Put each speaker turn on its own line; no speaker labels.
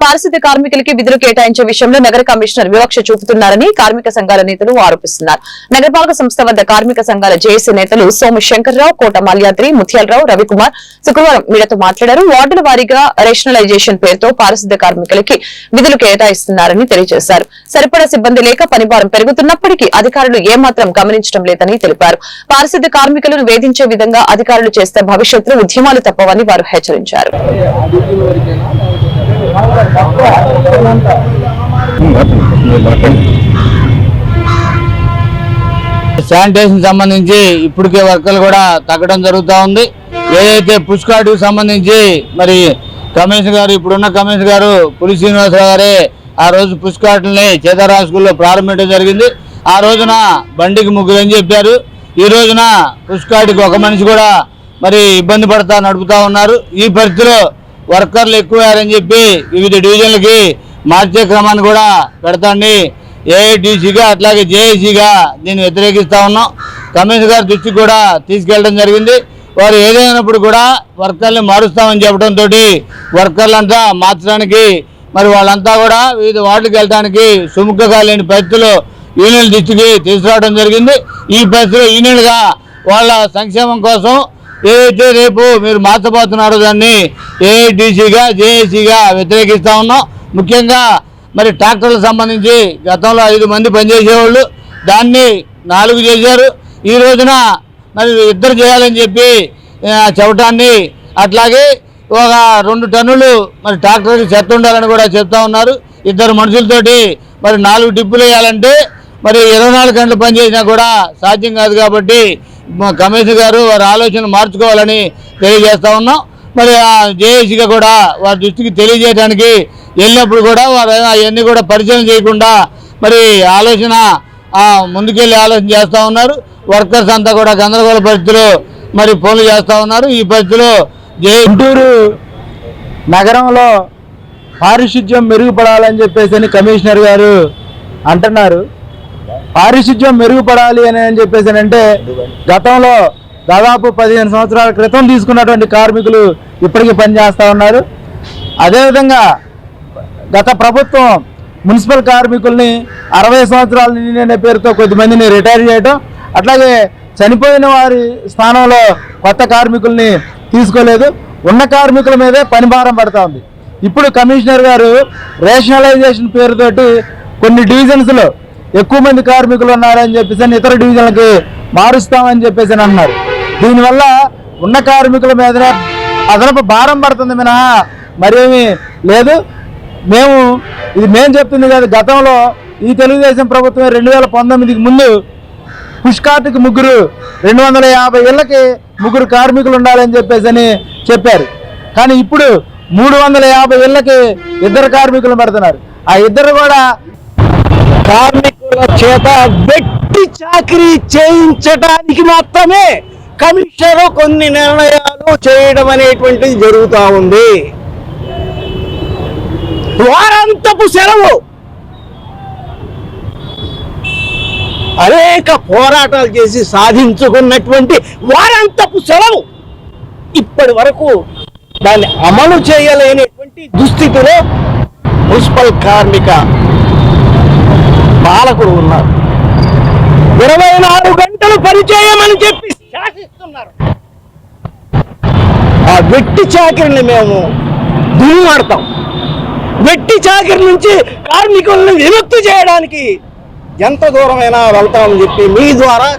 పారిశుద్ధ్య కార్మికులకి విధులు కేటాయించే విషయంలో నగర కమిషనర్ వివక్ష చూపుతున్నారని కార్మిక సంఘాల నేతలు ఆరోపిస్తున్నారు. నగరపాలక సంస్థ వద్ద కార్మిక సంఘాల జేఏసీ నేతలు సోమశంకర్రావు కోట మాల్యాద్రి ముత్యాలరావు రవికుమార్ శుక్రవారం మీడియాతో మాట్లాడారు. వార్డుల వారీగా రేషనలైజేషన్ పేరుతో పారిశుద్ధ్య కార్మికులకి విధులు కేటాయిస్తున్నారని తెలియజేశారు. సరిపడా సిబ్బంది లేక పనిభారం పెరుగుతున్నప్పటికీ అధికారులు ఏమాత్రం గమనించడం లేదని తెలిపారు. పారిశుద్ధ్య కార్మికులను వేధించే విధంగా అధికారులు చేస్తే భవిష్యత్తులో ఉద్యమాలు తప్పవని వారు హెచ్చరించారు.
శానిటేషన్ సంబంధించి ఇప్పటికే వర్కర్లు కూడా తగ్గడం జరుగుతూ ఉంది. ఏదైతే పుష్ సంబంధించి మరి కమిషనర్ గారు ఇప్పుడున్న కమిషనర్ గారు పులి శ్రీనివాసరావు గారే ఆ రోజు పుష్ చేతారా స్కూల్లో ప్రారంభించడం జరిగింది. ఆ రోజున బండికి ముగ్గురు అని చెప్పారు. ఈ రోజున పుష్కాటికి ఒక మనిషి కూడా మరి ఇబ్బంది పడతా నడుపుతా ఉన్నారు. ఈ పరిస్థితిలో వర్కర్లు ఎక్కువయ్యారని చెప్పి వివిధ డివిజన్లకి మార్చే క్రమాన్ని కూడా పెడతాండి. ఏఐటీసీగా అట్లాగే జేఏసీగా దీన్ని వ్యతిరేకిస్తా ఉన్నాం. కమిషనర్ గారి దృష్టికి కూడా తీసుకెళ్ళడం జరిగింది. వారు ఏదైనప్పుడు కూడా వర్కర్ని మారుస్తామని చెప్పడంతో వర్కర్లంతా మార్చడానికి మరి వాళ్ళంతా కూడా వివిధ వార్డులకు వెళ్ళడానికి సుముఖంగా లేని పరిస్థితులు యూనియన్ దృష్టికి తీసుకురావడం జరిగింది. ఈ పరిస్థితిలో యూనియన్గా వాళ్ళ సంక్షేమం కోసం ఏదైతే రేపు మీరు మార్చబోతున్నారో దాన్ని ఏఐటీసీగా జేఏసీగా వ్యతిరేకిస్తా ఉన్నాం. ముఖ్యంగా మరి ట్రాక్టర్లకు సంబంధించి గతంలో ఐదు మంది పనిచేసేవాళ్ళు దాన్ని నాలుగు చేశారు. ఈ రోజున మరి ఇద్దరు చేయాలని చెప్పి ఆ, చెప్పటాన్ని అట్లాగే ఒక రెండు టన్నులు మరి ట్రాక్టర్కి చెత్త ఉండాలని కూడా చెప్తా ఉన్నారు. ఇద్దరు మనుషులతోటి మరి నాలుగు టిప్పులు వేయాలంటే మరి ఇరవై నాలుగు గంటలు పనిచేసినా కూడా సాధ్యం కాదు కాబట్టి కమిషనర్ గారు వారి ఆలోచన మార్చుకోవాలని తెలియజేస్తా ఉన్నాం. మరి ఆ జేఏసీగా కూడా వారి దృష్టికి తెలియజేయడానికి వెళ్ళినప్పుడు కూడా వారు అవన్నీ కూడా పరిచయం చేయకుండా మరి ఆలోచన ముందుకెళ్ళి ఆలోచన చేస్తూ ఉన్నారు. వర్కర్స్ అంతా కూడా గందరగోళ పరిస్థితులు మరి పనులు చేస్తూ ఉన్నారు. ఈ పరిస్థితిలో
గుంటూరు నగరంలో పారిశుధ్యం మెరుగుపడాలని చెప్పేసి అని కమిషనర్ గారు అంటున్నారు. పారిశుధ్యం మెరుగుపడాలి అని అని చెప్పేసి అంటే గతంలో దాదాపు పదిహేను సంవత్సరాల క్రితం తీసుకున్నటువంటి కార్మికులు ఇప్పటికీ పనిచేస్తూ ఉన్నారు. అదేవిధంగా గత ప్రభుత్వం మున్సిపల్ కార్మికుల్ని అరవై సంవత్సరాల నిండిన పేరుతో కొద్దిమందిని రిటైర్ చేయడం అట్లాగే చనిపోయిన వారి స్థానంలో కొత్త కార్మికుల్ని తీసుకోలేదు. ఉన్న కార్మికుల మీదే పనిభారం పడతా ఉంది. ఇప్పుడు కమిషనర్ గారు రేషనలైజేషన్ పేరుతోటి కొన్ని డివిజన్స్లో ఎక్కువ మంది కార్మికులు ఉన్నారని చెప్పేసి అని ఇతర డివిజన్లకి మారుస్తామని చెప్పేసి అని అన్నారు. దీనివల్ల ఉన్న కార్మికుల మీదనే అదనపు భారం పడుతుంది మినహా మరేమీ లేదు. మేము ఇది మేము చెప్తుంది కాదు గతంలో ఈ తెలుగుదేశం ప్రభుత్వం రెండు వేల పంతొమ్మిదికి ముందు పుష్కార్టికి ముగ్గురు రెండు వందల యాభై ఏళ్ళకి ముగ్గురు కార్మికులు ఉండాలని చెప్పేసి అని చెప్పారు. కానీ ఇప్పుడు మూడు వందల యాభై ఏళ్ళకి ఇద్దరు కార్మికులు పెడుతున్నారు. ఆ ఇద్దరు కూడా
కార్మిక చేత వెట్టి చాకరీ చేయించడానికి మాత్రమే కమిషనర్ కొన్ని నిర్ణయాలు చేయడం అనేటువంటిది జరుగుతూ ఉంది. వారంతపు సెలవు. అనేక పోరాటాలు చేసి సాధించుకున్నటువంటి వారంతపు సెలవు. ఇప్పటి వరకు దాన్ని అమలు చేయలేనటువంటి దుస్థితిలో మున్సిపల్ కార్మిక పాలకుడు ఉన్నారు. ఇరవై నాలుగు గంటలు పనిచేయమని చెప్పి శాసిస్తున్నారు. ఆ వెట్టి చాకరిని మేము దుమ్మాడతాం. వెట్టి చాకరి నుంచి కార్మికులను విముక్తి చేయడానికి ఎంత దూరమైనా వెళ్తామని చెప్పి మీ ద్వారా